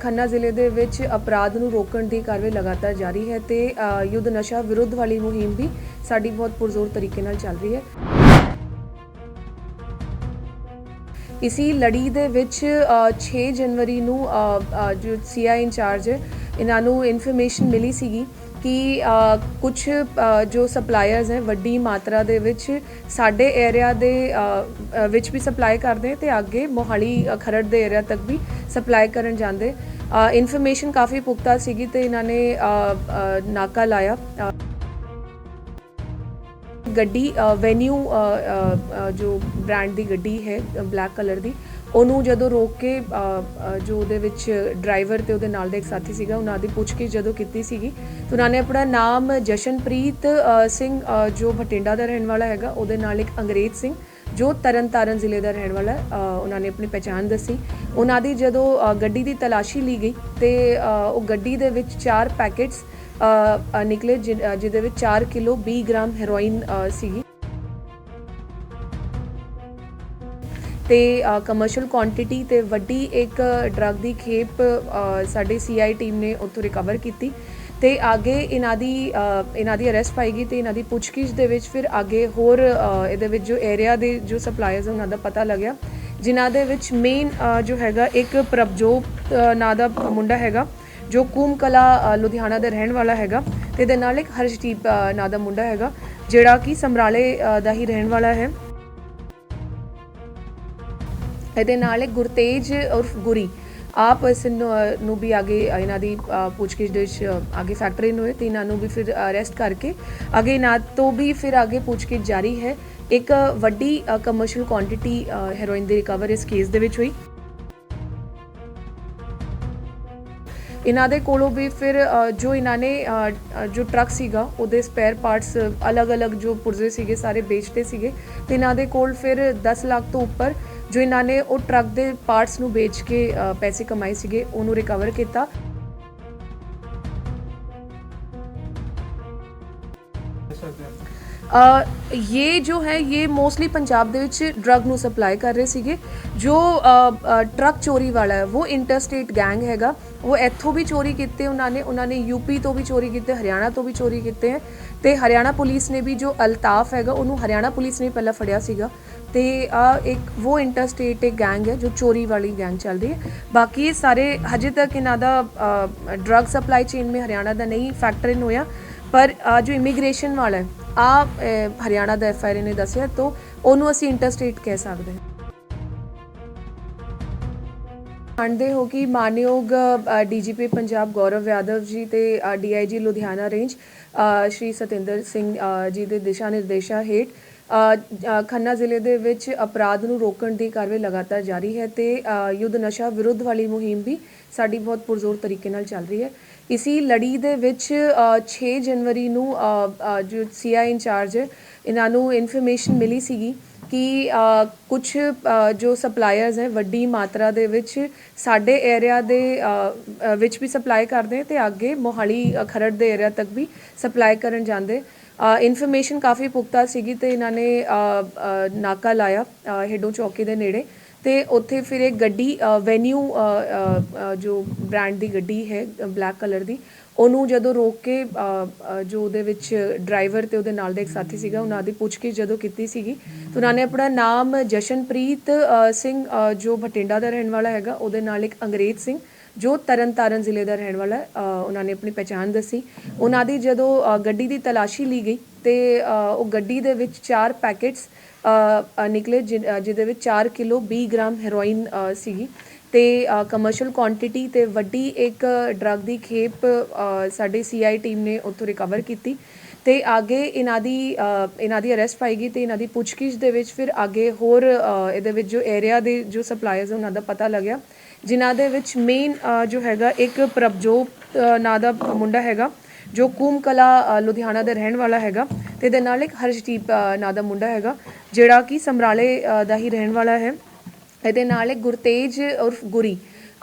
ਖੰਨਾ ਜ਼ਿਲ੍ਹੇ ਦੇ ਵਿੱਚ ਅਪਰਾਧ ਨੂੰ ਰੋਕਣ ਦੀ ਕਾਰਵਾਈ ਲਗਾਤਾਰ ਜਾਰੀ ਹੈ ਤੇ ਯੁੱਧ ਨਸ਼ਾ ਵਿਰੁੱਧ ਵਾਲੀ ਮੁਹਿੰਮ ਵੀ ਸਾਡੀ ਬਹੁਤ ਪੁਰਜ਼ੋਰ ਤਰੀਕੇ ਨਾਲ ਚੱਲ ਰਹੀ ਹੈ। ਇਸੀ ਲੜੀ ਦੇ ਵਿੱਚ ਅ, 6 ਜਨਵਰੀ ਨੂੰ ਅ, ਅ, ਜੋ ਸੀਆਈ ਇੰਚਾਰਜ ਇਹਨਾਂ ਨੂੰ ਇਨਫੋਰਮੇਸ਼ਨ ਮਿਲੀ ਸੀਗੀ। ਕਿ ਕੁਝ ਜੋ ਸਪਲਾਇਰਸ ਹੈ, ਵੱਡੀ ਮਾਤਰਾ ਦੇ ਵਿੱਚ ਸਾਡੇ ਏਰੀਆ ਦੇ ਵਿੱਚ ਵੀ ਸਪਲਾਈ ਕਰਦੇ ਤੇ ਅੱਗੇ ਮੋਹਾਲੀ ਖਰੜ ਦੇ ਏਰੀਆ ਤੱਕ ਵੀ ਸਪਲਾਈ ਕਰਨ ਜਾਂਦੇ। ਇਨਫੋਰਮੇਸ਼ਨ ਕਾਫੀ ਪੁਖਤਾ ਸੀਗੀ ਤੇ ਇਹਨਾਂ ਨੇ ਨਾਕਾ ਲਾਇਆ। ਗੱਡੀ ਵੈਨਿਊ ਜੋ ਬ੍ਰਾਂਡ ਦੀ ਗੱਡੀ ਹੈ ਬਲੈਕ ਕਲਰ ਦੀ ਉਹਨੂੰ ਜਦੋਂ ਰੋਕ ਕੇ ਜੋ ਉਹਦੇ ਵਿੱਚ ਡਰਾਈਵਰ ਤੇ ਉਹਦੇ ਨਾਲ ਦਾ ਇੱਕ ਸਾਥੀ ਸੀਗਾ, ਉਹਨਾਂ ਦੀ ਪੁੱਛਗਿੱਛ ਜਦੋਂ ਕੀਤੀ ਸੀਗੀ, ਤਾਂ ਉਹਨਾਂ ਨੇ ਆਪਣਾ ਨਾਮ ਜਸ਼ਨਪ੍ਰੀਤ ਸਿੰਘ ਜੋ ਬਠਿੰਡਾ ਦਾ ਰਹਿਣ ਵਾਲਾ ਹੈਗਾ, ਉਹਦੇ ਨਾਲ ਇੱਕ ਅੰਗਰੇਜ਼ ਸਿੰਘ, ਜੋ ਤਰਨਤਾਰਨ ਜ਼ਿਲ੍ਹੇ ਦਾ ਰਹਿਣ ਵਾਲਾ ਉਹਨਾਂ ਨੇ ਆਪਣੀ ਪਛਾਣ ਦੱਸੀ। ਉਹਨਾਂ ਦੀ ਜਦੋਂ ਗੱਡੀ ਦੀ ਤਲਾਸ਼ੀ ਲਈ ਗਈ, ਤੇ ਉਹ ਗੱਡੀ ਦੇ ਵਿੱਚ ਚਾਰ ਪੈਕੇਟਸ ਨਿਕਲੇ, ਜਿ- ਜਿਹਦੇ ਵਿੱਚ 4 ਕਿਲੋ 20 ਗ੍ਰਾਮ ਹੈਰੋਇਨ ਸੀਗੀ। ਤੇ ਕਮਰਸ਼ੀਅਲ ਕੁਆਂਟੀਟੀ ਤੇ ਵੱਡੀ ਇੱਕ ਡਰੱਗ ਦੀ ਖੇਪ ਅ, ਸਾਡੀ ਸੀਆਈ ਟੀਮ ਨੇ ਉੱਥੋਂ ਰਿਕਵਰ ਕੀਤੀ ਤੇ ਅੱਗੇ ਇਹਨਾਂ ਦੀ ਇਹਨਾਂ ਦੀ ਅਰੈਸਟ ਪਾਈ ਗਈ ਤੇ ਇਹਨਾਂ ਦੀ ਪੁੱਛਗਿੱਛ ਦੇ ਵਿੱਚ ਫਿਰ ਅੱਗੇ ਹੋਰ ਇਹਦੇ ਵਿੱਚ ਜੋ ਏਰੀਆ ਦੇ ਜੋ ਸਪਲਾਇਰਸ ਉਹਨਾਂ ਦਾ ਪਤਾ ਲੱਗਿਆ ਜਿਨ੍ਹਾਂ ਦੇ ਵਿੱਚ ਮੇਨ ਜੋ ਹੈਗਾ ਇੱਕ ਪ੍ਰਭਜੋਤ ਨਾਂ ਦਾ ਮੁੰਡਾ ਹੈਗਾ ਜੋ ਕੂਮ ਕਲਾ ਲੁਧਿਆਣਾ ਦਾ ਰਹਿਣ ਵਾਲਾ ਹੈਗਾ ਤੇ ਇਹਦੇ ਨਾਲ ਇੱਕ ਹਰਸ਼ਦੀਪ ਨਾਂ ਦਾ ਮੁੰਡਾ ਹੈਗਾ ਜਿਹੜਾ ਕਿ ਸਮਰਾਲੇ ਦਾ ਹੀ ਰਹਿਣ ਵਾਲਾ ਹੈ। ਇਹਦੇ ਨਾਲ ਇੱਕ ਗੁਰਤੇਜ ਉਰਫ ਗੁਰੀ ਆਪ ਇਸ ਨੂੰ ਵੀ ਅੱਗੇ ਇਹਨਾਂ ਦੀ ਪੁੱਛਗਿੱਛ ਦੇ ਵਿੱਚ ਅ, ਅੱਗੇ ਫੈਕਟਰੀ ਨੂੰ ਹੋਏ ਤੇ ਇਹਨਾਂ ਨੂੰ ਵੀ ਫਿਰ ਅਰੈਸਟ ਕਰਕੇ ਅੱਗੇ ਇਹਨਾਂ ਤੋਂ ਵੀ ਫਿਰ ਅੱਗੇ ਪੁੱਛਗਿੱਛ ਜਾਰੀ ਹੈ। ਇੱਕ ਵੱਡੀ ਕਮਰਸ਼ੀਅਲ ਕੁਆਂਟੀਟੀ ਹੈਰੋਇਨ ਦੀ ਰਿਕਵਰ ਇਸ ਕੇਸ ਦੇ ਵਿੱਚ ਹੋਈ। ਇਹਨਾਂ ਦੇ ਕੋਲੋਂ ਵੀ ਫਿਰ ਜੋ ਇਹਨਾਂ ਨੇ ਜੋ ਟਰੱਕ ਸੀਗਾ ਉਹਦੇ ਸਪੇਅਰ ਪਾਰਟਸ ਅਲੱਗ-ਅਲੱਗ ਜੋ ਪੁਰਜ਼ੇ ਸੀਗੇ ਸਾਰੇ ਵੇਚਦੇ ਸੀਗੇ। ਤੇ ਇਹਨਾਂ ਦੇ ਕੋਲ ਫਿਰ 10 ਲੱਖ ਤੋਂ ਉੱਪਰ ਜੋ ਇਹਨਾਂ ਨੇ ਉਹ ਟਰੱਕ ਦੇ ਪਾਰਟਸ ਨੂੰ ਵੇਚ ਕੇ ਪੈਸੇ ਕਮਾਏ ਸੀਗੇ, ਉਹਨੂੰ ਰਿਕਵਰ ਕੀਤਾ। ਇਹ ਜੋ ਹੈ, ਇਹ ਮੋਸਟਲੀ ਪੰਜਾਬ ਦੇ ਵਿੱਚ ਡਰੱਗ ਨੂੰ ਸਪਲਾਈ ਕਰ ਰਹੇ ਸੀਗੇ। ਜੋ ਟਰੱਕ ਚੋਰੀ ਵਾਲਾ ਹੈ, ਉਹ ਇੰਟਰਸਟੇਟ ਗੈਂਗ ਹੈਗਾ। ਉਹ ਇੱਥੋਂ ਵੀ ਚੋਰੀ ਕੀਤੇ ਉਹਨਾਂ ਨੇ ਉਹਨਾਂ ਨੇ ਯੂਪੀ ਤੋਂ ਵੀ ਚੋਰੀ ਕੀਤੇ, ਹਰਿਆਣਾ ਤੋਂ ਵੀ ਚੋਰੀ ਕੀਤੇ ਹੈ। ਤੇ ਹਰਿਆਣਾ ਪੁਲਿਸ ਨੇ ਵੀ ਜੋ ਅਲਤਾਫ ਹੈਗਾ, ਉਹਨੂੰ ਹਰਿਆਣਾ ਪੁਲਿਸ ਨੇ ਪਹਿਲਾਂ ਫੜਿਆ ਸੀਗਾ। ਤੇ ਆ ਇੱਕ ਉਹ ਇੰਟਰਸਟੇਟ ਇੱਕ ਗੈਂਗ ਹੈ ਜੋ ਚੋਰੀ ਵਾਲੀ ਗੈਂਗ ਚੱਲ ਰਹੀ ਹੈ। ਬਾਕੀ ਇਹ ਸਾਰੇ ਹਜੇ ਤੱਕ ਇਹਨਾਂ ਦਾ ਡਰੱਗ ਸਪਲਾਈ ਚੇਨ में ਹਰਿਆਣਾ ਦਾ ਨਹੀਂ ਫੈਕਟਰ ਇਨ ਹੋਇਆ ਪਰ ਅ, ਜੋ ਇਮੀਗ੍ਰੇਸ਼ਨ ਵਾਲਾ ਹੈ ਆ ਹਰਿਆਣਾ ਦਾ ਐਫ ਆਈ ਨੇ ਦੱਸਿਆ ਤੋਂ ਉਹਨੂੰ ਅਸੀਂ ਇੰਟਰਸਟੇਟ ਕਹਿ ਸਕਦੇ ਹਾਂ। ਜਾਣਦੇ ਹੋ ਕਿ ਮਾਨਯੋਗ ਡੀਜੀਪੀ ਪੰਜਾਬ ਗੌਰਵ ਯਾਦਵ ਜੀ ਤੇ ਡੀਆਈਜੀ ਲੁਧਿਆਣਾ ਰੇਂਜ ਸ਼੍ਰੀ ਸਤਿੰਦਰ ਸਿੰਘ ਜੀ ਦੇ ਦਿਸ਼ਾ ਨਿਰਦੇਸ਼ਾਂ ਹੇਠ ਖੰਨਾ ਜ਼ਿਲ੍ਹੇ ਦੇ ਵਿੱਚ ਅਪਰਾਧ ਨੂੰ ਰੋਕਣ ਦੀ ਕਾਰਵਾਈ ਲਗਾਤਾਰ ਜਾਰੀ ਹੈ ਤੇ ਯੁੱਧ ਨਸ਼ਾ ਵਿਰੁੱਧ ਵਾਲੀ ਮੁਹਿੰਮ ਵੀ ਸਾਡੀ ਬਹੁਤ ਪੁਰਜ਼ੋਰ ਤਰੀਕੇ ਨਾਲ ਚੱਲ ਰਹੀ ਹੈ। ਇਸੀ ਲੜੀ ਦੇ ਵਿੱਚ ਅ, 6 ਜਨਵਰੀ ਨੂੰ ਅ, ਅ, ਜੋ ਸੀਆਈ ਇੰਚਾਰਜ ਇਹਨਾਂ ਨੂੰ ਇਨਫੋਰਮੇਸ਼ਨ ਮਿਲੀ ਸੀਗੀ ਕਿ ਕੁਝ ਜੋ ਸਪਲਾਇਰਸ ਹੈ ਵੱਡੀ ਮਾਤਰਾ ਦੇ ਵਿੱਚ ਸਾਡੇ ਏਰੀਆ ਦੇ ਵਿੱਚ ਵੀ ਸਪਲਾਈ ਕਰਦੇ ਤੇ ਅੱਗੇ ਮੋਹਾਲੀ ਖਰੜ ਦੇ ਏਰੀਆ ਤੱਕ ਵੀ ਸਪਲਾਈ ਕਰਨ ਜਾਂਦੇ। ਇਨਫੋਰਮੇਸ਼ਨ ਕਾਫੀ ਪੁਖਤਾ ਸੀਗੀ ਤੇ ਇਹਨਾਂ ਨੇ ਨਾਕਾ ਲਾਇਆ ਅ, ਹੇਡੋ ਚੌਕੀ ਦੇ ਨੇੜੇ। ਤੇ ਉੱਥੇ ਫਿਰ ਇੱਕ ਗੱਡੀ ਵੈਨਿਊ ਜੋ ਬ੍ਰਾਂਡ ਦੀ ਗੱਡੀ ਹੈ ਬਲੈਕ ਕਲਰ ਦੀ ਉਹਨੂੰ ਜਦੋਂ ਰੋਕ ਕੇ ਜੋ ਉਹਦੇ ਵਿੱਚ ਡਰਾਈਵਰ ਤੇ ਉਹਦੇ ਨਾਲ ਦਾ ਇੱਕ ਸਾਥੀ ਸੀਗਾ ਉਹਨਾਂ ਦੀ ਪੁੱਛਗਿੱਛ ਜਦੋਂ ਕੀਤੀ ਸੀਗੀ ਤਾਂ ਉਹਨਾਂ ਨੇ ਆਪਣਾ ਨਾਮ ਜਸ਼ਨਪ੍ਰੀਤ ਸਿੰਘ ਜੋ ਬਠਿੰਡਾ ਦਾ ਰਹਿਣ ਵਾਲਾ ਹੈਗਾ ਉਹਦੇ ਨਾਲ ਇੱਕ ਅੰਗਰੇਜ਼ ਸਿੰਘ ਜੋ ਤਰਨਤਾਰਨ ਜ਼ਿਲ੍ਹੇ ਦਾ ਰਹਿਣ ਵਾਲਾ ਉਹਨਾਂ ਨੇ ਆਪਣੀ ਪਛਾਣ ਦੱਸੀ। ਉਹਨਾਂ ਦੀ ਜਦੋਂ ਗੱਡੀ ਦੀ ਤਲਾਸ਼ੀ ਲਈ ਗਈ ਤੇ ਉਹ ਗੱਡੀ ਦੇ ਵਿੱਚ ਚਾਰ ਪੈਕੇਟਸ ਨਿਕਲੇ ਜਿ- ਜਿਹਦੇ ਵਿੱਚ 4 ਕਿਲੋ 20 ਗ੍ਰਾਮ ਹੈਰੋਇਨ ਸੀਗੀ। ਤੇ ਕਮਰਸ਼ੀਅਲ ਕੁਆਂਟੀਟੀ ਤੇ ਵੱਡੀ ਇੱਕ ਡਰੱਗ ਦੀ ਖੇਪ ਅ, ਸਾਡੀ ਸੀਆਈ ਟੀਮ ਨੇ ਉੱਥੋਂ ਰਿਕਵਰ ਕੀਤੀ ਤੇ ਅੱਗੇ ਇਹਨਾਂ ਦੀ ਇਹਨਾਂ ਦੀ ਅਰੈਸਟ ਪਾਈ ਗਈ ਤੇ ਇਹਨਾਂ ਦੀ ਪੁੱਛਗਿੱਛ ਦੇ ਵਿੱਚ ਫਿਰ ਅੱਗੇ ਹੋਰ ਇਹਦੇ ਵਿੱਚ ਜੋ ਏਰੀਆ ਦੇ ਜੋ ਸਪਲਾਇਰਸ ਉਹਨਾਂ ਦਾ ਪਤਾ ਲੱਗਿਆ। ਜਿਨ੍ਹਾਂ ਦੇ ਵਿੱਚ ਮੇਨ ਜੋ ਹੈਗਾ, ਇੱਕ ਪ੍ਰਭਜੋਤ ਨਾਂ ਦਾ ਮੁੰਡਾ ਹੈਗਾ, ਜੋ ਕੂਮ ਕਲਾ ਲੁਧਿਆਣਾ ਦਾ ਰਹਿਣ ਵਾਲਾ ਹੈਗਾ ਤੇ ਇਹਦੇ ਨਾਲ ਇੱਕ ਹਰਸ਼ਦੀਪ ਨਾਂ ਦਾ ਮੁੰਡਾ ਹੈਗਾ, ਜਿਹੜਾ ਕਿ ਸਮਰਾਲੇ ਦਾ ਹੀ ਰਹਿਣ ਵਾਲਾ ਹੈ ਇਹਦੇ ਨਾਲ ਇੱਕ ਗੁਰਤੇਜ ਉਰਫ ਗੁਰੀ,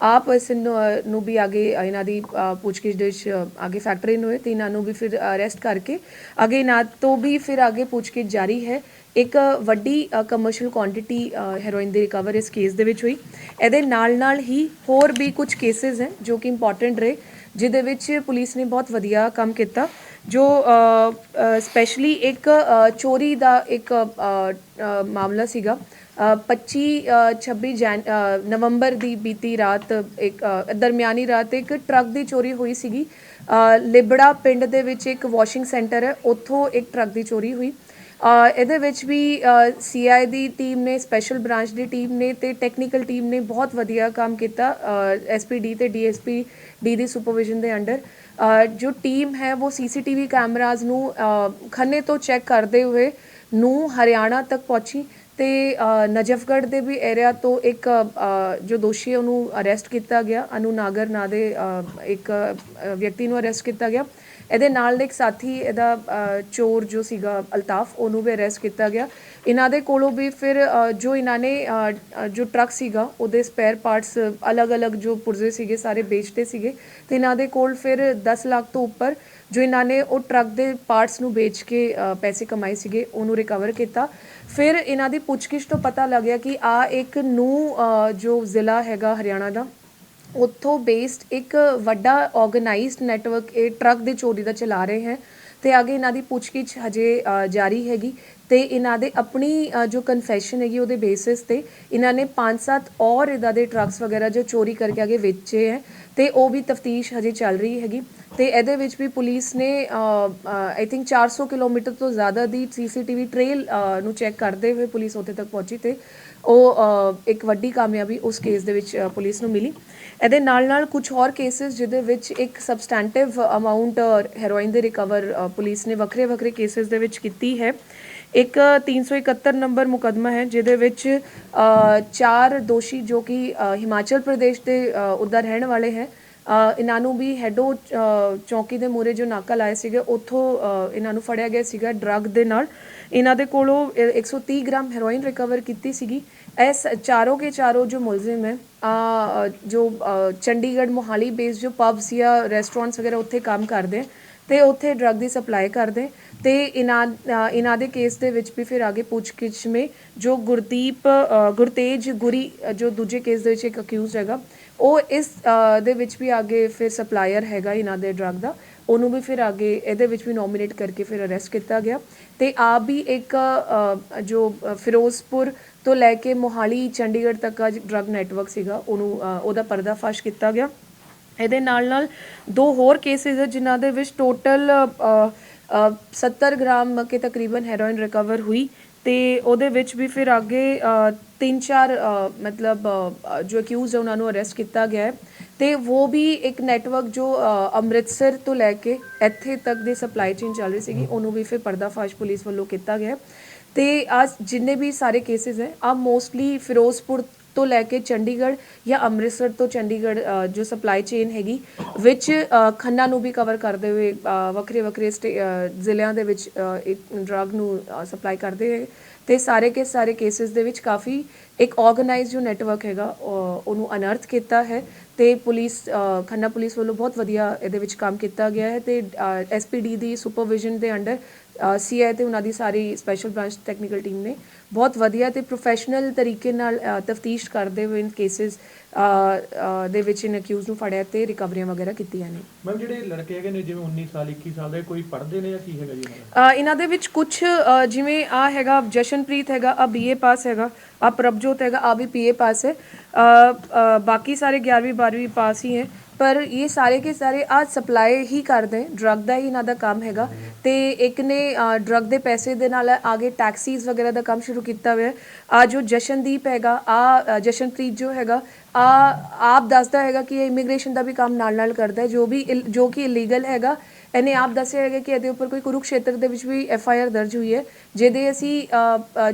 ਆਪ ਇਸ ਨੂੰ ਵੀ ਅੱਗੇ, ਇਹਨਾਂ ਦੀ ਪੁੱਛਗਿੱਛ ਦੇ ਵਿੱਚ ਅੱਗੇ ਫੈਕਟਰੀ ਨੂੰ ਹੋਏ ਤੇ ਇਹਨਾਂ ਨੂੰ ਵੀ ਫਿਰ ਅਰੈਸਟ ਕਰਕੇ ਅੱਗੇ ਇਹਨਾਂ ਤੋਂ ਵੀ ਫਿਰ ਅੱਗੇ ਪੁੱਛਗਿੱਛ ਜਾਰੀ ਹੈ ਇੱਕ ਵੱਡੀ ਕਮਰਸ਼ੀਅਲ ਕੁਆਂਟੀਟੀ ਹੈਰੋਇਨ ਦੀ ਰਿਕਵਰ ਇਸ ਕੇਸ ਦੇ ਵਿੱਚ ਹੋਈ। ਇਹਦੇ ਨਾਲ ਨਾਲ ਹੀ ਹੋਰ ਵੀ ਕੁਝ ਕੇਸਿਸ ਹੈ ਜੋ ਕਿ ਇੰਪੋਰਟੈਂਟ ਰਹੇ ਜਿਹਦੇ ਵਿੱਚ ਪੁਲਿਸ ਨੇ ਬਹੁਤ ਵਧੀਆ ਕੰਮ ਕੀਤਾ ਜੋ ਸਪੈਸ਼ਲੀ ਇੱਕ ਚੋਰੀ ਦਾ ਇੱਕ ਮਾਮਲਾ ਸੀਗਾ। ਅ, 25 ਅ, 26 ਜਨ ਨਵੰਬਰ ਦੀ ਬੀਤੀ ਰਾਤ ਇੱਕ ਦਰਮਿਆਨੀ ਰਾਤ ਇੱਕ ਟਰੱਕ ਦੀ ਚੋਰੀ ਹੋਈ ਸੀਗੀ। ਲਿਬੜਾ ਪਿੰਡ ਦੇ ਵਿੱਚ ਇੱਕ ਵਾਸ਼ਿੰਗ ਸੈਂਟਰ ਹੈ ਉੱਥੋਂ ਇੱਕ ਟਰੱਕ ਦੀ ਚੋਰੀ ਹੋਈ। ਇਹਦੇ ਵਿੱਚ ਵੀ ਸੀਆਈ ਦੀ ਟੀਮ ਨੇ ਸਪੈਸ਼ਲ ਬ੍ਰਾਂਚ ਦੀ ਟੀਮ ਨੇ ਤੇ ਟੈਕਨੀਕਲ ਟੀਮ ਨੇ ਬਹੁਤ ਵਧੀਆ ਕੰਮ ਕੀਤਾ ਐਸਪੀਡੀ ਤੇ ਡੀਐਸਪੀ ਡੀ ਦੀ ਸੁਪਰਵਿਜ਼ਨ ਦੇ ਅੰਡਰ ਜੋ ਟੀਮ ਹੈ ਉਹ ਸੀਸੀਟੀਵੀ ਕੈਮਰਾਜ਼ ਨੂੰ ਖੰਨੇ ਤੋਂ ਚੈੱਕ ਕਰਦੇ ਹੋਏ ਨੂੰ ਹਰਿਆਣਾ ਤੱਕ ਪਹੁੰਚੀ ਤੇ ਅ, ਨਜਫਗੜ੍ਹ ਦੇ ਵੀ ਏਰੀਆ ਤੋਂ ਇੱਕ ਜੋ ਦੋਸ਼ੀ ਹੈ ਉਹਨੂੰ ਅਰੈਸਟ ਕੀਤਾ ਗਿਆ ਅਨੂ ਨਾਗਰ ਨਾਂ ਦੇ ਇੱਕ ਵਿਅਕਤੀ ਨੂੰ ਅਰੈਸਟ ਕੀਤਾ ਗਿਆ। ਇਹਦੇ ਨਾਲ ਦੇ ਇੱਕ ਸਾਥੀ ਇਹਦਾ ਚੋਰ ਜੋ ਸੀਗਾ ਅਲਤਾਫ, ਉਹਨੂੰ ਵੀ ਅਰੈਸਟ ਕੀਤਾ ਗਿਆ। ਇਹਨਾਂ ਦੇ ਕੋਲੋਂ ਵੀ ਫਿਰ ਜੋ ਇਹਨਾਂ ਨੇ ਜੋ ਟਰੱਕ ਸੀਗਾ, ਉਹਦੇ ਸਪੇਅਰ ਪਾਰਟਸ ਅਲੱਗ-ਅਲੱਗ ਜੋ ਪੁਰਜ਼ੇ ਸੀਗੇ, ਸਾਰੇ ਵੇਚਦੇ ਸੀਗੇ। ਤੇ ਇਹਨਾਂ ਦੇ ਕੋਲ ਫਿਰ 10 ਲੱਖ ਤੋਂ ਉੱਪਰ ਜੋ ਇਹਨਾਂ ਨੇ ਉਹ ਟਰੱਕ ਦੇ ਪਾਰਟਸ ਨੂੰ ਵੇਚ ਕੇ ਪੈਸੇ ਕਮਾਏ ਸੀਗੇ, ਉਹਨੂੰ ਰਿਕਵਰ ਕੀਤਾ। ਫਿਰ ਇਹਨਾਂ ਦੀ ਪੁੱਛਗਿੱਛ ਤੋਂ ਪਤਾ ਲੱਗਿਆ ਕਿ ਆ ਇੱਕ ਨੂੰ ਜੋ ਜ਼ਿਲ੍ਹਾ ਹੈਗਾ ਹਰਿਆਣਾ ਦਾ ਉੱਥੋਂ ਬੇਸਡ ਇੱਕ ਵੱਡਾ ਔਰਗਨਾਈਜ਼ਡ ਨੈਟਵਰਕ ਇਹ ਟਰੱਕ ਦੇ ਚੋਰੀ ਦਾ ਚਲਾ ਰਹੇ ਹੈ ਤੇ ਅੱਗੇ ਇਹਨਾਂ ਦੀ ਪੁੱਛਗਿੱਛ ਹਜੇ ਜਾਰੀ ਹੈਗੀ ਤੇ ਇਹਨਾਂ ਦੇ ਆਪਣੀ ਜੋ ਕਨਫੈਸ਼ਨ ਹੈਗੀ ਉਹਦੇ ਬੇਸਿਸ ਤੇ ਇਹਨਾਂ ਨੇ 5-7 ਔਰ ਇਦਾਂ ਦੇ ਟਰੱਕਸ ਵਗੈਰਾ ਜੋ ਚੋਰੀ ਕਰਕੇ ਅੱਗੇ ਵੇਚੇ ਹੈ ਤੇ ਉਹ ਵੀ ਤਫਤੀਸ਼ ਹਜੇ ਚੱਲ ਰਹੀ ਹੈਗੀ ਤੇ ਇਹਦੇ ਵਿੱਚ ਵੀ ਪੁਲਿਸ ਨੇ ਆਈ ਥਿੰਕ 400 ਕਿਲੋਮੀਟਰ ਤੋਂ ਜ਼ਿਆਦਾ ਦੀ ਸੀਸੀਟੀਵੀ ਟ੍ਰੇਲ ਨੂੰ ਚੈੱਕ ਕਰਦੇ ਹੋਏ ਪੁਲਿਸ ਉੱਥੇ ਤੱਕ ਪਹੁੰਚੀ ਤੇ ਉਹ ਇੱਕ ਵੱਡੀ ਕਾਮਯਾਬੀ ਉਸ ਕੇਸ ਦੇ ਵਿੱਚ ਪੁਲਿਸ ਨੂੰ ਮਿਲੀ। ਇਹਦੇ ਨਾਲ ਨਾਲ ਕੁਝ ਹੋਰ ਕੇਸਿਸ ਜਿਹਦੇ ਵਿੱਚ ਇੱਕ ਸਬਸਟੈਂਟਿਵ ਅਮਾਉਂਟ ਹੈਰੋਇਨ ਦੇ ਰਿਕਵਰ ਪੁਲਿਸ ਨੇ ਵੱਖਰੇ ਵੱਖਰੇ ਕੇਸਿਸ ਦੇ ਵਿੱਚ ਕੀਤੀ ਹੈ। ਇੱਕ 371 ਨੰਬਰ ਮੁਕਦਮਾ ਹੈ ਜਿਹਦੇ ਵਿੱਚ ਚਾਰ ਦੋਸ਼ੀ ਜੋ ਕਿ ਹਿਮਾਚਲ ਪ੍ਰਦੇਸ਼ ਦੇ ਅ, ਉੱਦਾਂ ਰਹਿਣ ਵਾਲੇ ਹੈ। ਇਹਨਾਂ ਨੂੰ ਵੀ ਹੈਡੋ ਅ, ਚੌਕੀ ਦੇ ਮੂਹਰੇ ਜੋ ਨਾਕਾ ਲਾਏ ਸੀਗੇ ਉੱਥੋਂ ਇਹਨਾਂ ਨੂੰ ਫੜਿਆ ਗਿਆ ਸੀਗਾ ਡਰੱਗ ਦੇ ਨਾਲ। ਇਹਨਾਂ ਦੇ ਕੋਲੋਂ ਇਹ 130 ਗ੍ਰਾਮ ਹੈਰੋਇਨ ਰਿਕਵਰ ਕੀਤੀ ਸੀਗੀ। ਇਸ ਚਾਰੋਂ ਕੇ ਚਾਰੋਂ ਜੋ ਮੁਲਜ਼ਮ ਹੈ, ਆ, ਜੋ ਚੰਡੀਗੜ੍ਹ ਮੋਹਾਲੀ ਬੇਸ ਜੋ ਪਬਸ ਜਾਂ ਰੈਸਟੋਰੈਂਟਸ ਵਗੈਰਾ ਉੱਥੇ ਕੰਮ ਕਰਦੇ ਹੈ ਤੇ ਉੱਥੇ ਡਰੱਗ ਦੀ ਸਪਲਾਈ ਕਰਦੇ ਤੇ ਇਹਨਾਂ ਇਹਨਾਂ ਦੇ ਕੇਸ ਦੇ ਵਿੱਚ ਵੀ ਫਿਰ ਆਗੇ ਪੁੱਛਗਿੱਛ ਮੇ ਜੋ ਗੁਰਦੀਪ ਗੁਰਤੇਜ ਗੁਰੀ ਜੋ ਦੂਜੇ ਕੇਸ ਦੇ ਵਿੱਚ ਇੱਕ ਅਕਿਊਜ਼ਡ ਹੈਗਾ, ਉਹ ਇਸ ਦੇ ਵਿੱਚ ਵੀ ਆਗੇ ਫਿਰ ਸਪਲਾਇਰ ਹੈਗਾ ਇਹਨਾਂ ਦੇ ਡਰੱਗ ਦਾ। ਉਹਨੂੰ ਵੀ ਫਿਰ ਆਗੇ ਇਹਦੇ ਵਿੱਚ ਵੀ ਨੋਮੀਨੇਟ ਕਰਕੇ ਫਿਰ ਅਰੈਸਟ ਕੀਤਾ ਗਿਆ। ਤੇ ਆ ਵੀ ਇੱਕ ਜੋ ਫਿਰੋਜ਼ਪੁਰ ਤੋਂ ਲੈ ਕੇ ਮੋਹਾਲੀ, ਚੰਡੀਗੜ੍ਹ ਤੱਕ ਦਾ ਡਰੱਗ ਨੈਟਵਰਕ ਸੀਗਾ, ਉਹਨੂੰ ਉਹਦਾ ਪਰਦਾਫਾਸ਼ ਕੀਤਾ ਗਿਆ। ਇਹਦੇ ਨਾਲ ਨਾਲ ਦੋ ਹੋਰ ਕੇਸਿਸ ਹੈ ਜਿਨ੍ਹਾਂ ਦੇ ਵਿੱਚ ਟੋਟਲ 70 ਗ੍ਰਾਮ ਕੇ ਤਕਰੀਬਨ ਹੈਰੋਇਨ ਰਿਕਵਰ ਹੋਈ ਤੇ ਉਹਦੇ ਵਿੱਚ ਵੀ ਫਿਰ ਅੱਗੇ ਤਿੰਨ ਚਾਰ ਮਤਲਬ ਜੋ ਅਕਿਊਜ਼ ਹੈ ਉਹਨਾਂ ਨੂੰ ਅਰੈਸਟ ਕੀਤਾ ਗਿਆ ਹੈ। ਤੇ ਉਹ ਵੀ ਇੱਕ ਨੈਟਵਰਕ ਜੋ ਅੰਮ੍ਰਿਤਸਰ ਤੋਂ ਲੈ ਕੇ ਇੱਥੇ ਤੱਕ ਦੀ ਸਪਲਾਈ ਚੇਨ ਚੱਲ ਰਹੀ ਸੀਗੀ ਉਹਨੂੰ ਵੀ ਫਿਰ ਪਰਦਾਫਾਸ਼ ਪੁਲਿਸ ਵੱਲੋਂ ਕੀਤਾ ਗਿਆ। ਤੇ ਅੱਜ ਜਿੰਨੇ ਵੀ ਸਾਰੇ ਕੇਸਿਸ ਹੈ ਆ ਮੋਸਟਲੀ ਫਿਰੋਜ਼ਪੁਰ ਤੋਂ ਲੈ ਕੇ ਚੰਡੀਗੜ੍ਹ ਜਾਂ ਅੰਮ੍ਰਿਤਸਰ ਤੋਂ ਚੰਡੀਗੜ੍ਹ ਜੋ ਸਪਲਾਈ ਚੇਨ ਹੈਗੀ ਵਿੱਚ ਖੰਨਾ ਨੂੰ ਵੀ ਕਵਰ ਕਰਦੇ ਹੋਏ ਵੱਖਰੇ ਵੱਖਰੇ ਜ਼ਿਲ੍ਹਿਆਂ ਦੇ ਵਿੱਚ ਇੱਕ ਡਰੱਗ ਨੂੰ ਸਪਲਾਈ ਕਰਦੇ ਹੋਏ। ਤੇ ਸਾਰੇ ਕੇ ਸਾਰੇ ਕੇਸਿਸ ਦੇ ਵਿੱਚ ਕਾਫੀ ਇੱਕ ਆਰਗੇਨਾਈਜ਼ ਜੋ ਨੈਟਵਰਕ ਹੈਗਾ ਉਹਨੂੰ ਅਨਰਥ ਕੀਤਾ ਹੈ। ਤੇ ਪੁਲਿਸ ਖੰਨਾ ਪੁਲਿਸ ਵੱਲੋਂ ਬਹੁਤ ਵਧੀਆ ਇਹਦੇ ਵਿੱਚ ਕੰਮ ਕੀਤਾ ਗਿਆ ਹੈ ਤੇ ਐਸਪੀਡੀ ਦੀ ਸੁਪਰਵਿਜ਼ਨ ਦੇ ਅੰਡਰ ਸੀਆਈ ਤੇ ਉਹਨਾਂ ਦੀ ਸਾਰੀ ਸਪੈਸ਼ਲ ਬ੍ਰਾਂਚ ਟੈਕਨੀਕਲ ਟੀਮ ਨੇ ਬਹੁਤ ਵਧੀਆ ਤੇ ਪ੍ਰੋਫੈਸ਼ਨਲ ਤਰੀਕੇ ਨਾਲ ਤਫਤੀਸ਼ ਕਰਦੇ ਹੋਏ ਇਨ ਕੇਸਿਸ ਦੇ ਵਿੱਚ ਇਨ ਅਕਿਊਜ਼ ਨੂੰ ਫੜਿਆ ਤੇ ਰਿਕਵਰੀਆਂ ਵਗੈਰਾ ਕੀਤੀਆਂ ਨੇ। ਮੈਮ ਜਿਹੜੇ ਲੜਕੇ ਹੈਗੇ ਨੇ ਜਿਵੇਂ 19 ਸਾਲ 21 ਸਾਲ ਦੇ ਕੋਈ ਪੜ੍ਹਦੇ ਨੇ ਜਾਂ ਕੀ ਹੈਗਾ ਜੀ ਉਹਨਾਂ ਦਾ? ਇਹਨਾਂ ਦੇ ਵਿੱਚ ਕੁਝ ਜਿਵੇਂ ਆ ਹੈਗਾ ਜਸ਼ਨਪ੍ਰੀਤ ਹੈਗਾ ਆ ਬੀਏ ਪਾਸ ਹੈਗਾ ਆ ਪ੍ਰਭਜੋਤ ਹੈਗਾ ਆ ਵੀ ਪੀਏ ਪਾਸ ਹੈ। ਬਾਕੀ ਸਾਰੇ 11ਵੀਂ 12ਵੀਂ ਪਾਸ ਹੀ ਹੈ। ਪਰ ਇਹ ਸਾਰੇ ਕੇ ਸਾਰੇ ਆ ਸਪਲਾਈ ਹੀ ਕਰਦੇ ਹੈ ਡਰੱਗ ਦਾ ਹੀ ਇਹਨਾਂ ਦਾ ਕੰਮ ਹੈਗਾ। ਤੇ ਇੱਕ ਨੇ ਡਰੱਗ ਦੇ ਪੈਸੇ ਦੇ ਨਾਲ ਆਗੇ ਟੈਕਸੀਜ਼ ਵਗੈਰਾ ਦਾ ਕੰਮ ਸ਼ੁਰੂ ਕੀਤਾ ਹੋਇਆ ਹੈ। ਆ ਜੋ ਜਸ਼ਨਦੀਪ ਹੈਗਾ ਆ ਜਸ਼ਨਪ੍ਰੀਤ ਜੋ ਹੈਗਾ ਆ ਆਪ ਦੱਸਦਾ ਹੈਗਾ ਕਿ ਇਹ ਇਮੀਗ੍ਰੇਸ਼ਨ ਦਾ ਵੀ ਕੰਮ ਨਾਲ ਨਾਲ ਕਰਦਾ ਹੈ। ਜੋ ਵੀ ਇਲ- ਜੋ ਕਿ ਇਲੀਗਲ ਹੈਗਾ ਇਹਨੇ ਆਪ ਦੱਸਿਆ ਹੈਗਾ ਕਿ ਇਹਦੇ ਉੱਪਰ ਕੋਈ ਕੁਰੂਕਸ਼ੇਤਰ ਦੇ ਵਿੱਚ ਵੀ ਐਫ ਆਈ ਆਰ ਦਰਜ ਹੋਈ ਹੈ ਜਿਹਦੇ ਅਸੀਂ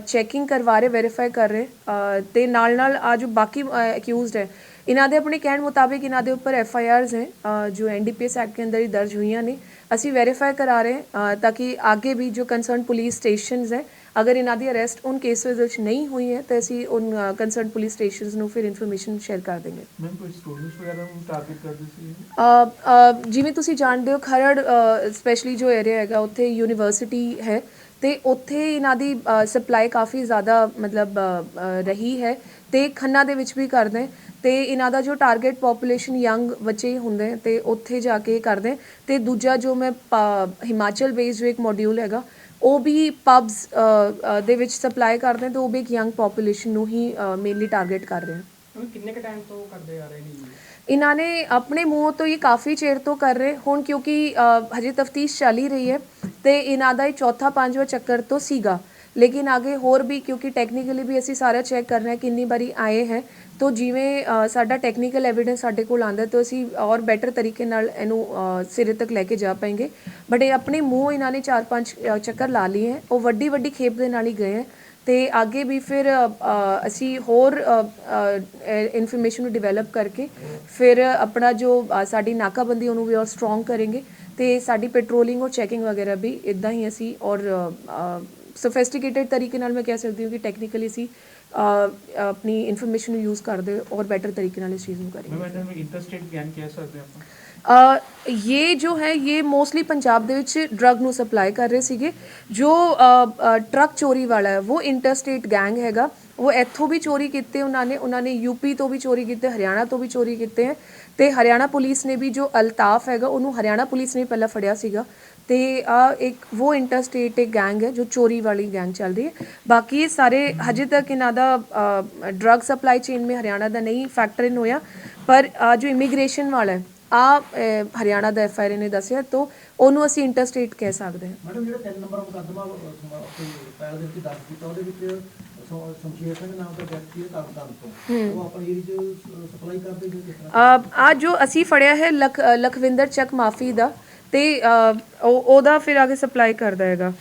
ਚੈਕਿੰਗ ਕਰਵਾ ਰਹੇ ਵੈਰੀਫਾਈ ਕਰ ਰਹੇ ਅ, ਤੇ ਨਾਲ ਨਾਲ ਆ ਜੋ ਬਾਕੀ ਅਕਿਊਜ਼ਡ ਹੈ ਇਹਨਾਂ ਦੇ ਆਪਣੇ ਕਹਿਣ ਮੁਤਾਬਿਕ ਇਹਨਾਂ ਦੇ ਉੱਪਰ ਐਫ ਆਈ ਆਰਜ਼ ਹੈ ਜੋ N D P S act ਦੇ ਅੰਦਰ ਹੀ ਦਰਜ ਹੋਈਆਂ ਨੇ। ਅਸੀਂ ਵੈਰੀਫਾਈ ਕਰਾ ਰਹੇ ਹਾਂ ਤਾਂ ਕਿ ਅੱਗੇ ਵੀ ਜੋ ਕੰਸਰਨ ਪੁਲਿਸ ਸਟੇਸ਼ਨਸ ਹੈ ਅਗਰ ਇਹਨਾਂ ਦੀ ਅਰੈਸਟ ਉਨ ਕੇਸਸ ਵਿੱਚ ਨਹੀਂ ਹੋਈ ਹੈ ਤਾਂ ਅਸੀਂ ਉਨ ਕੰਸਰਨ ਪੁਲਿਸ ਸਟੇਸ਼ਨਸ ਨੂੰ ਫਿਰ ਇਨਫੋਰਮੇਸ਼ਨ ਸ਼ੇਅਰ ਕਰ ਦੇਂਗੇ ਮੈਮ ਕੋਈ ਸਟੂਡੈਂਟਸ ਵਗੈਰਾ ਨੂੰ ਟਾਰਗੇਟ ਕਰਦੇ ਸੀ? ਜਿਵੇਂ ਤੁਸੀਂ ਜਾਣਦੇ ਹੋ ਖਰੜ ਸਪੈਸ਼ਲੀ ਜੋ ਏਰੀਆ ਹੈਗਾ ਉੱਥੇ ਯੂਨੀਵਰਸਿਟੀ ਹੈ। ਤੇ ਉੱਥੇ ਇਹਨਾਂ ਦੀ ਸਪਲਾਈ ਕਾਫੀ ਜ਼ਿਆਦਾ ਮਤਲਬ ਰਹੀ ਹੈ। ਤੇ ਖੰਨਾ ਦੇ ਵਿੱਚ ਵੀ ਕਰਦੇ। ਤੇ ਇਹਨਾਂ ਦਾ ਜੋ ਟਾਰਗੇਟ ਪੋਪੂਲੇਸ਼ਨ ਯੰਗ ਬੱਚੇ ਹੀ ਹੁੰਦੇ ਤੇ ਉੱਥੇ ਜਾ ਕੇ ਕਰਦੇ। ਤੇ ਦੂਜਾ ਜੋ ਮੈਂ ਹਿਮਾਚਲ ਬੇਸਡ ਜੋ ਇੱਕ ਮੋਡਿਊਲ ਹੈਗਾ ਉਹ ਵੀ ਪਬਸ ਦੇ ਵਿੱਚ ਸਪਲਾਈ ਕਰਦੇ ਤੇ ਉਹ ਵੀ ਇੱਕ ਯੰਗ ਪੋਪੂਲੇਸ਼ਨ ਨੂੰ ਹੀ ਮੇਨਲੀ ਟਾਰਗੇਟ ਕਰ ਰਹੇ ਹਨ ਕਿੰਨੇ ਕ ਟਾਈਮ ਤੋਂ ਕਰਦੇ ਆ ਰਹੇ ਨੇ ਇਹਨਾਂ ਨੇ ਆਪਣੇ ਮੂੰਹ ਤੋਂ ਇਹ ਕਾਫੀ ਚਿਰ ਤੋਂ ਕਰ ਰਹੇ। ਹੁਣ ਕਿਉਂਕਿ ਹਜੇ ਤਫਤੀਸ਼ ਚੱਲ ਹੀ ਰਹੀ ਹੈ ਤੇ ਇਹਨਾਂ ਦਾ ਇਹ ਚੌਥਾ ਪੰਜਵਾਂ ਚੱਕਰ ਤੋਂ ਸੀਗਾ। ਲੇਕਿਨ ਆਗੇ ਹੋਰ ਵੀ, ਕਿਉਂਕਿ ਟੈਕਨੀਕਲੀ ਵੀ ਅਸੀਂ ਸਾਰਾ ਚੈੱਕ ਕਰਨਾ ਰਹੇ ਕਿੰਨੀ ਵਾਰੀ ਆਏ ਹੈ, ਤੋਂ ਜਿਵੇਂ ਸਾਡਾ ਟੈਕਨੀਕਲ ਐਵੀਡੈਂਸ ਸਾਡੇ ਕੋਲ ਆਂਦਾ, ਤਾਂ ਅਸੀਂ ਔਰ ਬੈਟਰ ਤਰੀਕੇ ਨਾਲ ਇਹਨੂੰ ਸਿਰੇ ਤੱਕ ਲੈ ਕੇ ਜਾ ਪਾਏਗੇ। ਬਟ ਇਹ ਆਪਣੇ ਮੂੰਹ ਇਹਨਾਂ ਨੇ ਚਾਰ ਪੰਜ ਚੱਕਰ ਲਾ ਲਏ ਹੈ, ਉਹ ਵੱਡੀ ਵੱਡੀ ਖੇਪ ਦੇ ਨਾਲ ਹੀ ਗਏ ਹੈ। ਤੇ ਅੱਗੇ ਵੀ ਫਿਰ ਅਸੀਂ ਹੋਰ ਇਨਫੋਰਮੇਸ਼ਨ ਨੂੰ ਡਿਵੈਲਪ ਕਰਕੇ ਫਿਰ ਆਪਣਾ ਜੋ ਸਾਡੀ ਨਾਕਾਬੰਦੀ ਉਹਨੂੰ ਵੀ ਔਰ ਸਟਰੋਂਗ ਕਰਾਂਗੇ। ਤੇ ਸਾਡੀ ਪੈਟਰੋਲਿੰਗ ਔਰ ਚੈਕਿੰਗ ਵਗੈਰਾ ਵੀ ਇਦਾਂ ਹੀ ਅਸੀਂ ਔਰ ਸੋਫਿਸਟੀਕੇਟਿਡ ਤਰੀਕੇ ਨਾਲ ਮੈਂ ਕਹਿ ਸਕਦੀ ਹਾਂ ਕਿ ਟੈਕਨੀਕਲੀ ਅਸੀਂ ਆਪਣੀ ਇਨਫੋਰਮੇਸ਼ਨ ਨੂੰ ਯੂਜ਼ ਕਰਦੇ ਔਰ ਬੈਟਰ ਤਰੀਕੇ ਨਾਲ ਇਸ ਚੀਜ਼ ਨੂੰ ਕਰਾਂਗੇ ਮੈਂ ਨੂੰ ਇੰਟਰਸਟੇਟ ਗੈਂਗ ਕਹਿ ਸਕਦੇ ਆਪਾਂ ਅ, ਇਹ ਜੋ ਹੈ ਇਹ ਮੋਸਟਲੀ ਪੰਜਾਬ ਦੇ ਵਿੱਚ ਡਰਗ ਨੂੰ ਸਪਲਾਈ ਕਰ ਰਹੇ ਸੀਗੇ। ਜੋ ਟਰੱਕ ਚੋਰੀ ਵਾਲਾ ਹੈ ਉਹ ਇੰਟਰਸਟੇਟ ਗੈਂਗ ਹੈਗਾ। ਉਹ ਇੱਥੋਂ ਵੀ ਚੋਰੀ ਕੀਤੇ ਉਹਨਾਂ ਨੇ ਉਹਨਾਂ ਨੇ ਯੂਪੀ ਤੋਂ ਵੀ ਚੋਰੀ ਕੀਤੇ ਹਰਿਆਣਾ ਤੋਂ ਵੀ ਚੋਰੀ ਕੀਤੇ ਹੈ। ਤੇ ਹਰਿਆਣਾ ਪੁਲਿਸ ਨੇ ਵੀ ਜੋ ਅਲਤਾਫ ਹੈਗਾ ਉਹਨੂੰ ਹਰਿਆਣਾ ਪੁਲਿਸ ਨੇ ਪਹਿਲਾਂ ਫੜਿਆ ਸੀਗਾ। ਤੇ ਆ ਇੱਕ ਉਹ ਇੰਟਰਸਟੇਟ ਇੱਕ ਗੈਂਗ ਹੈ ਜੋ ਚੋਰੀ ਵਾਲੀ ਗੈਂਗ ਚੱਲ ਰਹੀ ਹੈ। ਬਾਕੀ ਇਹ ਸਾਰੇ ਹਜੇ ਤੱਕ ਇਹਨਾਂ ਦਾ ਡਰਗ ਸਪਲਾਈ ਚੇਨ में ਹਰਿਆਣਾ ਦਾ ਨਹੀਂ ਫੈਕਟਰ ਇਨ ਹੋਇਆ ਪਰ ਆਹ ਜੋ ਇਮੀਗ੍ਰੇਸ਼ਨ ਵਾਲਾ ਹੈ ਆ ਹਰਿਆਣਾ ਦਾ ਐਫਆਈਆਰ ਨੇ ਦੱਸਿਆ ਤਾਂ ਉਹਨੂੰ ਅਸੀਂ ਇੰਟਰਸਟੇਟ ਕਹਿ ਸਕਦੇ ਹਾਂ। ਮੈਡਮ ਜਿਹੜਾ 3 ਨੰਬਰ ਮੁਕੱਦਮਾ ਪਹਿਲ ਦੇ ਵਿੱਚ ਦਰਜ ਕੀਤਾ ਉਹਦੇ ਵਿੱਚ ਸ਼ਮਸ਼ੇਰ ਸਿੰਘ ਨਾਮ ਦਾ ਵਿਅਕਤੀ ਹੈ ਤਰਨਤਾਰਨ ਤੋਂ। ਉਹ ਆਪਣੀ ਏਰੀ ਚ ਸਪਲਾਈ ਕਰਦੇ ਸੀ ਕਿਸ ਤਰ੍ਹਾਂ? ਆ ਜੋ ਅਸੀਂ ਫੜਿਆ ਹੈ ਲਖਵਿੰਦਰ ਚੱਕ ਮਾਫੀ ਦਾ ਤੇ ਉਹ- ਉਹਦਾ ਫਿਰ ਆਗੇ ਸਪਲਾਈ ਕਰਦਾ ਹੈਗਾ।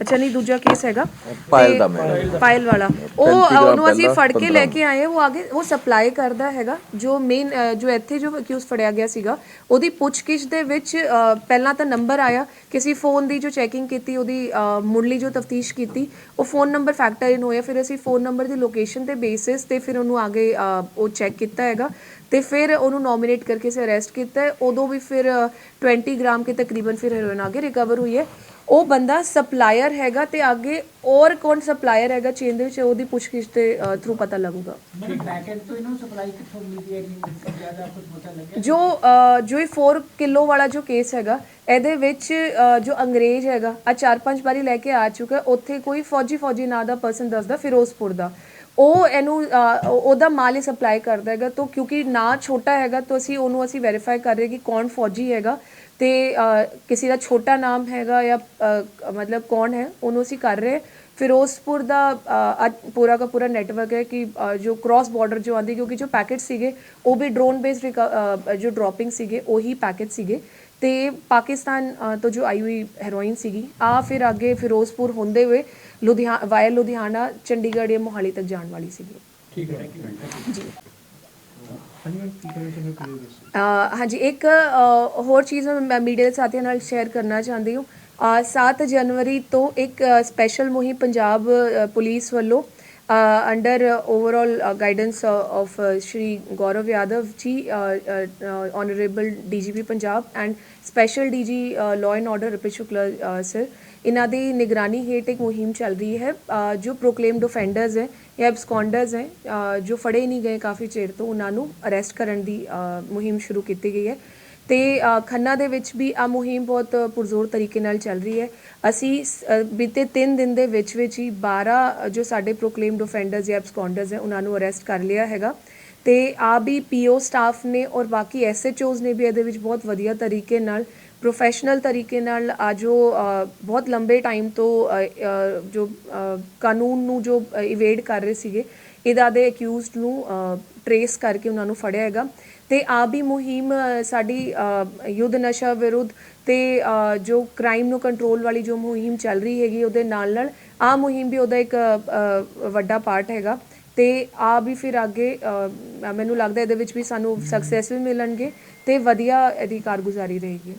ਅੱਛਾ ਨਹੀਂ ਦੂਜਾ ਕੇਸ ਹੈਗਾ। ਪਾਇਲ ਤੇ- ਦਾ ਮੈਂ। ਪਾਇਲ ਵਾਲਾ। ਉਹ 35 ਗ੍ਰਾਮ ਉਹਨੂੰ ਅਸੀਂ ਫੜ ਕੇ ਲੈ 15 ਕੇ ਆਏ ਉਹ ਆਗੇ ਉਹ ਸਪਲਾਈ ਕਰਦਾ ਹੈਗਾ। ਜੋ ਮੇਨ ਜੋ ਇੱਥੇ ਜੋ ਅਕਿਊਜ਼ ਫੜਿਆ ਗਿਆ ਸੀਗਾ ਉਹਦੀ ਪੁੱਛਗਿੱਛ ਦੇ ਵਿੱਚ ਪਹਿਲਾਂ ਤਾਂ ਨੰਬਰ ਆਇਆ ਕਿਸੇ ਫੋਨ ਦੀ ਜੋ ਚੈਕਿੰਗ ਕੀਤੀ ਉਹਦੀ ਅ, ਮੁੱਢਲੀ ਜੋ ਤਫਤੀਸ਼ ਕੀਤੀ ਉਹ ਫੋਨ ਨੰਬਰ ਫੈਕਟਰ ਇਨ ਹੋਇਆ। ਫਿਰ ਅਸੀਂ ਫੋਨ ਨੰਬਰ ਦੀ ਲੋਕੇਸ਼ਨ ਤੇ ਬੇਸਿਸ ਤੇ ਫਿਰ ਉਹਨੂੰ ਆਗੇ ਅ, ਉਹ ਚੈੱਕ ਕੀਤਾ ਹੈਗਾ। ਤੇ ਫਿਰ ਉਹਨੂੰ ਨੋਮੀਨੇਟ ਕਰਕੇ ਸੇ ਅਰੈਸਟ ਕੀਤਾ। ਉਦੋਂ ਵੀ ਫਿਰ ਅ, 20 ਗ੍ਰਾਮ ਕੇ ਤਕਰੀਬਨ ਫਿਰ ਹੈਰੋਇਨ ਆਗੇ ਰਿਕਵਰ ਹੋਈ ਹੈ। ਉਹ ਬੰਦਾ ਸਪਲਾਇਰ ਹੈਗਾ ਤੇ ਅੱਗੇ ਔਰ ਕੌਣ ਸਪਲਾਇਰ ਹੈਗਾ ਚੇਨ ਦੇ ਵਿੱਚ ਉਹਦੀ ਪੁੱਛਗਿੱਛ ਦੇ ਥਰੂ ਪਤਾ ਲੱਗੂਗਾ। ਤੋਂ ਜੀ ਜੋ ਇਹ 4 ਕਿਲੋ ਵਾਲਾ ਜੋ ਕੇਸ ਹੈਗਾ ਇਹਦੇ ਵਿੱਚ ਜੋ ਅੰਗਰੇਜ਼ ਹੈਗਾ ਆ ਚਾਰ ਪੰਜ ਵਾਰੀ ਲੈ ਕੇ ਆ ਚੁੱਕਾ। ਉੱਥੇ ਕੋਈ ਫੌਜੀ ਫੌਜੀ ਨਾਂ ਦਾ ਪਰਸਨ ਦੱਸਦਾ ਫਿਰੋਜ਼ਪੁਰ ਦਾ। ਉਹ ਇਹਨੂੰ ਉਹਦਾ ਮਾਲ ਹੀ ਸਪਲਾਈ ਕਰਦਾ ਹੈਗਾ। ਤੋਂ ਕਿਉਂਕਿ ਨਾ ਛੋਟਾ ਹੈਗਾ, ਤਾਂ ਅਸੀਂ ਉਹਨੂੰ ਅਸੀਂ ਵੈਰੀਫਾਈ ਕਰ ਰਹੇ ਕਿ ਕੌਣ ਫੌਜੀ ਹੈਗਾ। ਤੇ ਕਿਸੇ ਦਾ ਛੋਟਾ ਨਾਮ ਹੈਗਾ ਜਾਂ ਮਤਲਬ ਕੌਣ ਹੈ, ਉਹਨੂੰ ਅਸੀਂ ਕਰ ਰਹੇ ਫਿਰੋਜ਼ਪੁਰ ਦਾ ਅੱਜ ਪੂਰਾ ਦਾ ਪੂਰਾ ਨੈਟਵਰਕ ਹੈ ਕਿ ਜੋ ਕ੍ਰਾਸ ਬਾਰਡਰ ਜੋ ਆਂਦੀ ਕਿਉਂਕਿ ਜੋ ਪੈਕੇਟ ਸੀਗੇ, ਉਹ ਵੀ ਡਰੋਨ ਬੇਸਡ ਜੋ ਡ੍ਰੌਪਿੰਗ ਸੀਗੇ, ਉਹੀ ਪੈਕੇਟ ਸੀਗੇ। ਤੇ ਪਾਕਿਸਤਾਨ ਤੋਂ ਜੋ ਆਈ ਹੋਈ ਹੈਰੋਇਨ ਸੀਗੀ ਆ ਫਿਰ ਅੱਗੇ ਫਿਰੋਜ਼ਪੁਰ ਹੁੰਦੇ ਹੋਏ ਲੁਧਿਆਣਾ ਵਾਇਆ ਲੁਧਿਆਣਾ ਚੰਡੀਗੜ੍ਹ ਜਾਂ ਮੋਹਾਲੀ ਤੱਕ ਜਾਣ ਵਾਲੀ ਸੀਗੀ। ਠੀਕ ਹੈ। ਜੀ। ਹਾਂਜੀ ਇੱਕ ਹੋਰ ਚੀਜ਼ ਮੈਂ ਮੀਡੀਆ ਦੇ ਸਾਥੀਆਂ ਨਾਲ ਸ਼ੇਅਰ ਕਰਨਾ ਚਾਹੁੰਦੀ ਹਾਂ। ਅ, 7 ਜਨਵਰੀ ਤੋਂ ਇੱਕ ਸਪੈਸ਼ਲ ਮੁਹਿੰਮ ਪੰਜਾਬ ਪੁਲਿਸ ਵੱਲੋਂ under overall guidance of Shri Gaurav Yadav ji honourable DGP Punjab and special DG law and order ਰਿਪੇ Shukla sir ਇਹਨਾਂ ਦੀ ਨਿਗਰਾਨੀ ਹੇਠ ਇੱਕ ਮੁਹਿੰਮ ਚੱਲ ਰਹੀ ਹੈ ਜੋ ਪ੍ਰੋਕਲੇਮਡ ਆਫੈਂਡਰਸ ਹੈ ਜਾਂ ਐਬਸਕੌਂਡਰਸ ਹੈ ਜੋ ਫੜੇ ਨਹੀਂ ਗਏ ਕਾਫੀ ਚਿਰ ਤੋਂ ਉਹਨਾਂ ਨੂੰ ਅਰੈਸਟ ਕਰਨ ਦੀ ਮੁਹਿੰਮ ਸ਼ੁਰੂ ਕੀਤੀ ਗਈ ਹੈ ਤੇ ਖੰਨਾ ਦੇ ਵਿੱਚ ਵੀ ਆ ਮੁਹਿੰਮ ਬਹੁਤ ਪੁਰਜ਼ੋਰ ਤਰੀਕੇ ਨਾਲ ਚੱਲ ਰਹੀ ਹੈ। ਅਸੀਂ ਸ- ਬੀਤੇ 3 ਦਿਨ ਦੇ ਵਿੱਚ ਵਿੱਚ ਹੀ 12 ਜੋ ਸਾਡੇ ਪ੍ਰੋਕਲੇਮਡ ਆਫੈਂਡਰਸ ਜਾਂ ਐਬਸਕੌਂਡਰਸ ਹੈ, ਉਹਨਾਂ ਨੂੰ ਅਰੈਸਟ ਕਰ ਲਿਆ ਹੈਗਾ। ਤੇ ਆ ਵੀ ਪੀਓ ਸਟਾਫ ਨੇ ਔਰ ਬਾਕੀ ਐਸਐਚਓਜ਼ ਨੇ ਵੀ ਇਹਦੇ ਵਿੱਚ ਬਹੁਤ ਵਧੀਆ ਤਰੀਕੇ ਨਾਲ ਪ੍ਰੋਫੈਸ਼ਨਲ ਤਰੀਕੇ ਨਾਲ ਆ ਜੋ ਬਹੁਤ ਲੰਬੇ ਟਾਈਮ ਤੋਂ ਜੋ ਕਾਨੂੰਨ ਨੂੰ ਜੋ ਇਵੇਡ ਕਰ ਰਹੇ ਸੀਗੇ, ਇਹਦਾ ਦੇ ਅਕਿਊਜ਼ਡ ਨੂੰ ਟਰੇਸ ਕਰਕੇ ਉਹਨਾਂ ਨੂੰ ਫੜਿਆ ਹੈਗਾ। ਤੇ ਆ ਵੀ ਮੁਹਿੰਮ ਸਾਡੀ ਯੁੱਧ ਨਸ਼ਾ ਵਿਰੁੱਧ ਤੇ ਜੋ ਕ੍ਰਾਈਮ ਨੂੰ ਕੰਟਰੋਲ ਵਾਲੀ ਜੋ ਮੁਹਿੰਮ ਚੱਲ ਰਹੀ ਹੈਗੀ ਉਹਦੇ ਨਾਲ ਨਾਲ ਆ ਮੁਹਿੰਮ ਵੀ ਉਹਦਾ ਇੱਕ ਵੱਡਾ ਪਾਰਟ ਹੈਗਾ ਤੇ ਆ ਵੀ ਫਿਰ ਅੱਗੇ ਮੈਨੂੰ ਲੱਗਦਾ ਇਹਦੇ ਵਿੱਚ ਵੀ ਸਾਨੂੰ ਸਕਸੈਸ ਵੀ ਮਿਲਣਗੇ ਤੇ ਵਧੀਆ ਇਹਦੀ ਕਾਰਗੁਜ਼ਾਰੀ ਰਹੇਗੀ।